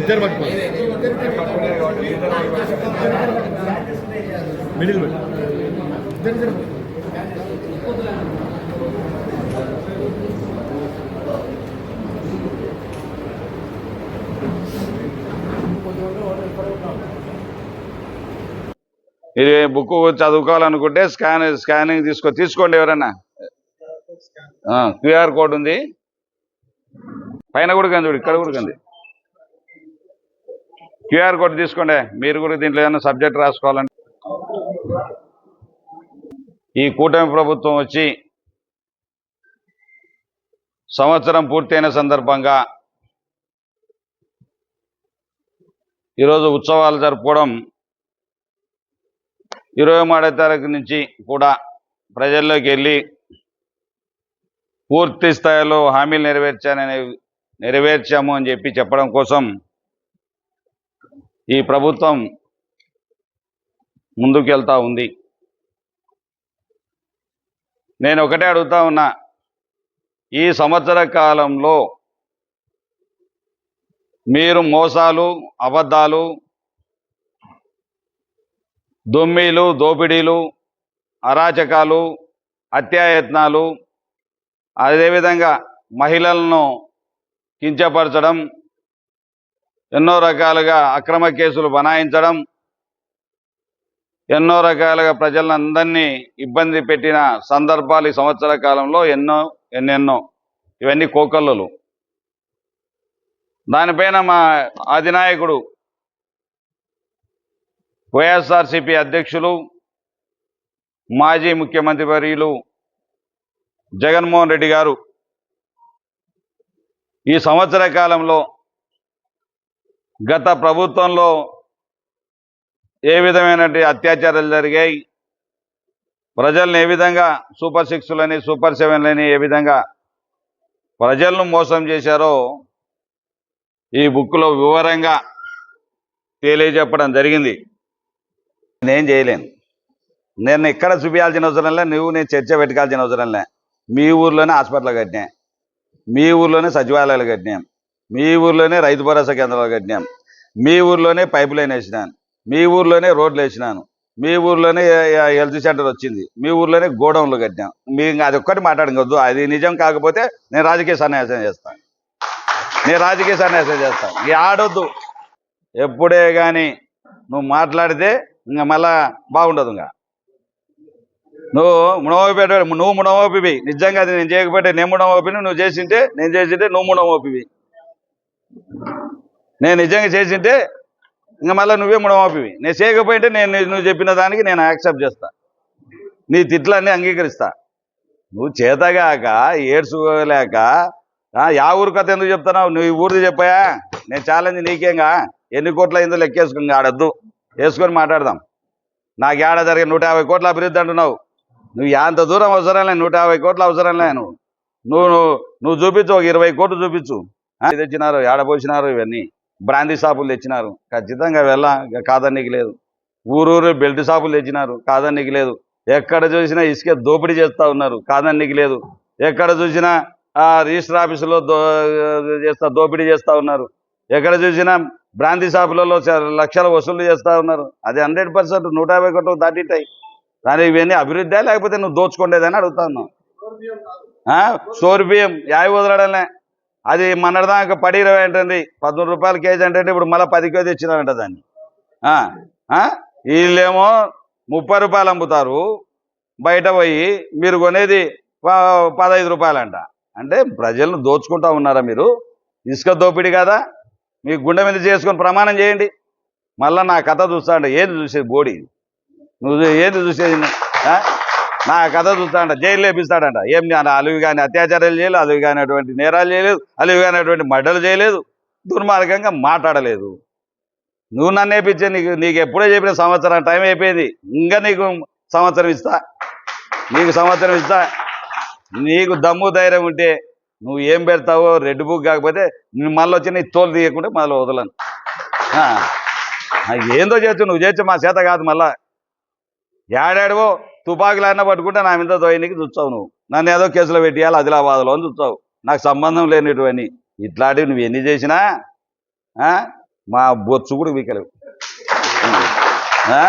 ఇద్దరు పట్టుకోండి మిడిల్ మీరు బుక్ చదువుకోవాలనుకుంటే స్కాన్ స్కానింగ్ తీసుకో తీసుకోండి ఎవరన్నా. క్యూఆర్ కోడ్ ఉంది. పైన కూడా కంది ఇక్కడ కూడా కంది. క్యూఆర్ కోడ్ తీసుకోండి. మీరు కూడా దీంట్లో ఏమైనా సబ్జెక్ట్ రాసుకోవాలంటే. ఈ కూటమి ప్రభుత్వం వచ్చి సంవత్సరం పూర్తయిన సందర్భంగా ఈరోజు ఉత్సవాలు జరుపుకోవడం ఇరవై మూడో తారీఖు నుంచి కూడా ప్రజల్లోకి వెళ్ళి పూర్తి స్థాయిలో హామీలు నెరవేర్చానని నెరవేర్చాము అని చెప్పి చెప్పడం కోసం ఈ ప్రభుత్వం ముందుకెళ్తా ఉంది. నేను ఒకటే అడుగుతా ఉన్నా ఈ సంవత్సర కాలంలో మీరు మోసాలు అబద్ధాలు దొమ్మిలు దోపిడీలు అరాచకాలు హత్యాయత్నాలు అదేవిధంగా మహిళలను కించపరచడం ఎన్నో రకాలుగా అక్రమ కేసులు బనాయించడం ఎన్నో రకాలుగా ప్రజలందరినీ ఇబ్బంది పెట్టిన సందర్భాలు ఈ సంవత్సర కాలంలో ఎన్నో ఎన్నెన్నో. ఇవన్నీ కోకల్లులు. దానిపైన మా అధినాయకుడు వైఎస్ఆర్సిపి అధ్యక్షులు మాజీ ముఖ్యమంత్రి వర్యులు జగన్మోహన్ రెడ్డి గారు ఈ సంవత్సర కాలంలో గత ప్రభుత్వంలో ఏ విధమైనటువంటి అత్యాచారాలు జరిగాయి? ప్రజల్ని ఏ విధంగా సూపర్ సిక్స్లని సూపర్ సెవెన్లని ఏ విధంగా ప్రజలను మోసం చేశారో ఈ బుక్లో వివరంగా తెలియజెప్పడం జరిగింది. నేను చేయలేను. నేను ఎక్కడ చూపించాల్సిన అవసరం లే నువ్వు నేను చర్చ పెట్టుకోవాల్సిన అవసరం లే. మీ ఊర్లోనే హాస్పిటల్ కట్టినా మీ ఊర్లోనే సచివాలయాలు కట్టినాం. మీ ఊర్లోనే రైతు భరోసా కేంద్రాలు కట్టినాం మీ ఊర్లోనే పైప్ లైన్ వేసినాను. మీ ఊర్లోనే రోడ్లు వేసినాను. మీ ఊర్లోనే హెల్త్ సెంటర్ వచ్చింది. మీ ఊర్లోనే గోడౌన్లు కట్టినాం మీ అది ఒక్కటి మాట్లాడకూడదు అది నిజం కాకపోతే నేను రాజకీయ సన్యాసం చేస్తాను. నేను రాజకీయ సన్యాసం చేస్తాను. ఇక ఆడొద్దు. ఎప్పుడే కానీ నువ్వు మాట్లాడితే ఇంకా మళ్ళా బాగుండదు ఇంకా. నువ్వు మునమోపి నువ్వు మునవోపివి నిజంగా అది నేను చేయకపోతే నేను మునవోపిని నువ్వు చేసింటే నేను చేసింటే నువ్వు మునవోపివి నేను నిజంగా చేసింటే ఇంకా మళ్ళీ నువ్వే మునమోపివి నేను చేయకపోయింటే నేను నువ్వు చెప్పిన దానికి నేను యాక్సెప్ట్ చేస్తా. నీ తిట్లన్నీ అంగీకరిస్తా. నువ్వు చేతగాక ఏడ్చుకోలేక ఆ, యా ఊరు కథ ఎందుకు చెప్తున్నావు? నువ్వు ఈ ఊరిది చెప్పాయా? నేను ఛాలెంజ్ నీకేంగా? ఎన్ని కోట్ల అయిందో లెక్కేసుకుని ఆడద్దు. వేసుకొని మాట్లాడదాం. నాకు ఏడ జరిగిన నూట యాభై కోట్ల అభివృద్ధి అంటున్నావు. నువ్వు ఎంత దూరం అవసరం లేదు నూట యాభై కోట్ల అవసరం లే నువ్వు. నువ్వు నువ్వు నువ్వు చూపించు ఒక ఇరవై కోట్లు చూపించు. ఇది వచ్చినారు ఏడ పోసినారు ఇవన్నీ. బ్రాందీ షాపులు తెచ్చినారు. ఖచ్చితంగా వెళ్ళ కాదన్నీకి లేదు. ఊరూరు బెల్ట్ షాపులు తెచ్చినారు. కాదన్నీకి లేదు. ఎక్కడ చూసినా ఇసుక దోపిడీ చేస్తా ఉన్నారు. కాదన్నీకి లేదు. ఎక్కడ చూసినా రిజిస్టర్ ఆఫీసులో దో చేస్తా దోపిడీ చేస్తా ఉన్నారు. ఎక్కడ చూసినా బ్రాంతి షాపులలో చ- లక్షల వసూళ్ళు చేస్తా ఉన్నారు. అది హండ్రెడ్ పర్సెంట్ నూట యాభై కోట్లు దాటిటాయి. దానికి ఇవన్నీ అభివృద్ధి లేకపోతే నువ్వు దోచుకుండేదని అడుగుతాను స్టోర్ బియ్యం యాభై వదలడలే. అది మొన్నటిదాకా పడి ఇరవై ఏంటండి పదమూడు రూపాయల కేజీ అంటే ఇప్పుడు మళ్ళీ పది కేజీ తెచ్చినారంట దాన్ని. వీళ్ళేమో ముప్పై రూపాయలు అమ్ముతారు. బయట పోయి మీరు కొనేది పదహైదు రూపాయలంట. అంటే ప్రజలను దోచుకుంటా ఉన్నారా మీరు? ఇసుక దోపిడి కదా? మీ గుండె మీద చేసుకొని ప్రమాణం చేయండి. మళ్ళీ నా కథ చూస్తా అంటే ఏది చూసేది బోడి? నువ్వు ఏది చూసేది? నా కథ చూస్తాడంట జైలు లేపిస్తాడంట ఏం నేను అలివి కానీ అత్యాచారాలు చేయలేదు అలివి కానిటువంటి నేరాలు చేయలేదు అలివి కానిటువంటి మడ్డలు చేయలేదు దుర్మార్గంగా మాట్లాడలేదు. నువ్వు నన్ను వేపించే నీకు నీకు ఎప్పుడో చెప్పిన సంవత్సరం టైం అయిపోయింది. ఇంకా నీకు సంవత్సరం ఇస్తా. నీకు సంవత్సరం ఇస్తా. నీకు దమ్ము ధైర్యం ఉంటే నువ్వు ఏం పెడతావో రెడ్ బుక్ కాకపోతే నువ్వు మళ్ళీ వచ్చి నీ తోలు తీయకుంటే మళ్ళీ వదలను. ఏందో చేయొచ్చు నువ్వు చేయొచ్చు మా చేత కాదు మళ్ళా. ఏడాడవో తుపాకులు అన్న పట్టుకుంటే నా మీద దోయనికి చూస్తావు నువ్వు నన్ను ఏదో కేసులో పెట్టేయాలి ఆదిలాబాద్లో అని చూస్తావు నాకు సంబంధం లేనిటువంటి ఇట్లాంటివి నువ్వు ఎన్ని చేసినా ఆ? మా బొచ్చు కూడా వీకలేవు ఆ?